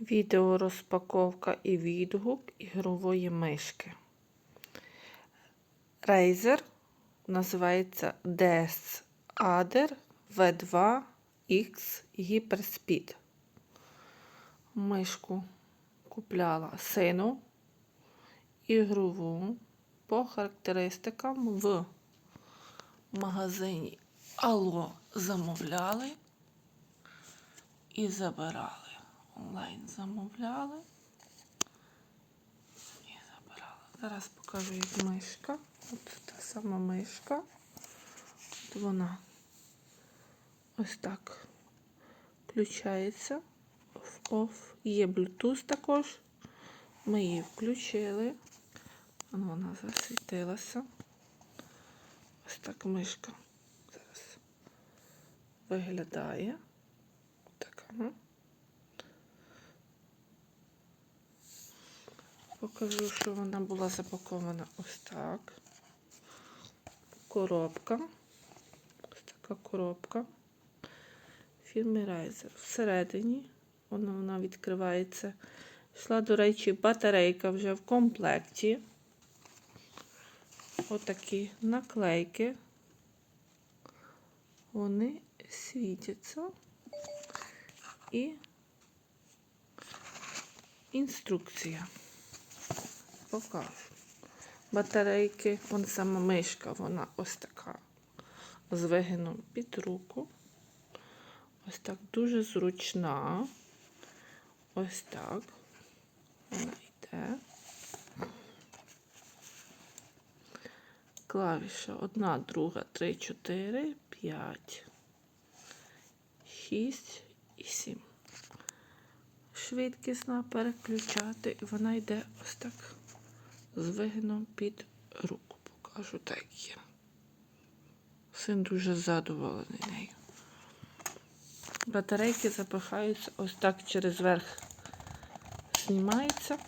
Відео розпаковка і відгук ігрової мишки. Razer називається DS Ader V2 X Hyperspeed. Мишку купляла сину ігрову по характеристикам в магазині Алло замовляли і забирали. Онлайн замовляли і забирали. Зараз покажу, як мишка. От та сама мишка. От вона ось так включається оф. Є Bluetooth також. Ми її включили. Вона засвітилася. Ось так мишка зараз виглядає. Така. Покажу, що вона була запакована ось так. Коробка. Ось така коробка. Фірми Razer. Всередині вона, вона відкривається. Йшла, до речі, батарейка вже в комплекті. Отакі наклейки. Вони світяться. І інструкція. Покажу. Батарейки, вон сама мишка, вона ось така з вигином під руку. Ось так дуже зручна. Ось так. Вона йде. Клавіша одна, друга, три, чотири, п'ять, шість і сім. Швидкісна переключати, і вона йде ось так з вигином під руку. Покажу так є. Син дуже задоволений нею. Батарейки запихаються ось так через верх. Знімається.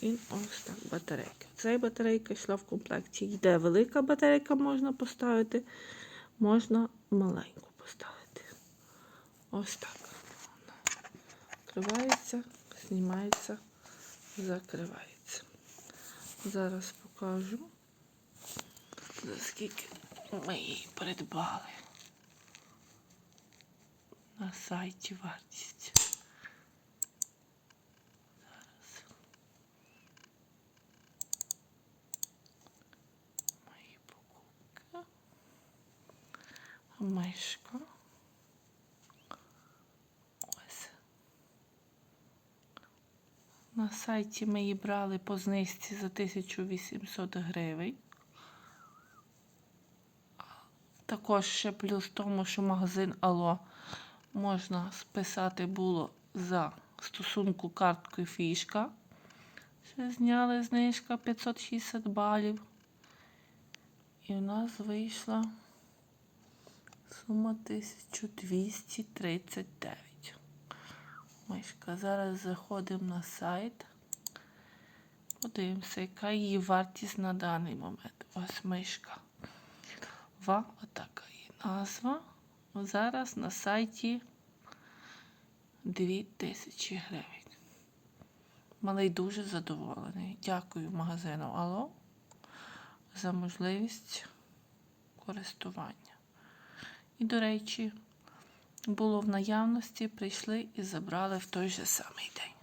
І ось так батарейка. Ця батарейка йшла в комплекті. Йде велика батарейка, можна поставити, можна маленьку поставити. Ось так. Вона. Відкривається, знімається, закривається. Зараз покажу, скільки ми її придбали. На сайті вартість. Зараз. Мої покупки. Мишка. На сайті ми її брали по знижці за 1800 гривень. Також ще плюс в тому, що магазин Алло можна списати було за стосунку карткою фішка. Ще зняли знижка 560 балів. І в нас вийшла сума 1239. Мишка. Зараз заходимо на сайт. Подивимося, яка її вартість на даний момент. Ось мишка. Ва, отака її назва. Зараз на сайті 2000 гривень. Малий дуже задоволений. Дякую магазину Алло за можливість користування. І, до речі, було в наявності, прийшли і забрали в той же самий день.